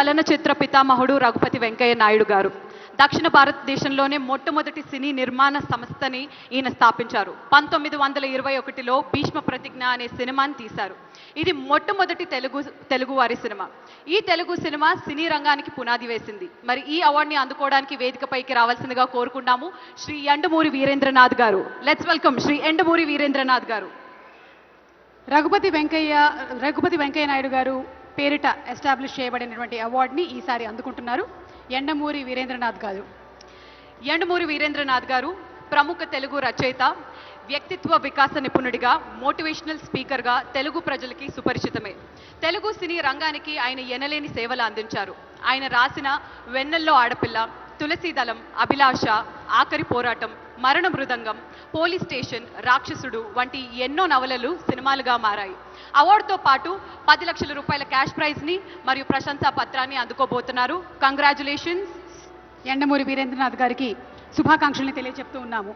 చలనచిత్ర పితామహుడు రఘుపతి వెంకయ్య నాయుడు గారు. దక్షిణ భారతదేశంలోనే మొట్టమొదటి సినీ నిర్మాణ సంస్థని ఈయన స్థాపించారు. పంతొమ్మిది వందల ఇరవై ఒకటిలో భీష్మ ప్రతిజ్ఞ అనే సినిమాని తీశారు. ఇది మొట్టమొదటి తెలుగు తెలుగువారి సినిమా. ఈ తెలుగు సినిమా సినీ రంగానికి పునాది వేసింది. మరి ఈ అవార్డుని అందుకోవడానికి వేదికపైకి రావాల్సిందిగా కోరుకున్నాము శ్రీ ఎండమూరి వీరేంద్రనాథ్ గారు. లెట్స్ వెల్కమ్ శ్రీ ఎండమూరి వీరేంద్రనాథ్ గారు. రఘుపతి వెంకయ్య రఘుపతి వెంకయ్య నాయుడు గారు పేరిట ఎస్టాబ్లిష్ చేయబడినటువంటి అవార్డుని ఈసారి అందుకుంటున్నారు. ఎండమూరి వీరేంద్రనాథ్ గారు. ఎండమూరి వీరేంద్రనాథ్ గారు ప్రముఖ తెలుగు రచయిత వ్యక్తిత్వ వికాస నిపుణుడిగా మోటివేషనల్ స్పీకర్గా తెలుగు ప్రజలకి సుపరిచితమే. తెలుగు సినీ రంగానికి ఆయన ఎనలేని సేవలు అందించారు. ఆయన రాసిన వెన్నెల్లో ఆడపిల్ల తులసీదళం అభిలాష ఆఖరి పోరాటం మరణ మృదంగం పోలీస్ స్టేషన్ రాక్షసుడు వంటి ఎన్నో నవలలు సినిమాలుగా మారాయి. అవార్డుతో పాటు పది లక్షల రూపాయల క్యాష్ ప్రైజ్ని మరియు ప్రశంసా పత్రాన్ని అందుకోబోతున్నారు. కంగ్రాచులేషన్స్ ఎండమూరి వీరేంద్రనాథ్ గారికి శుభాకాంక్షల్ని తెలియజెప్తూ ఉన్నాము.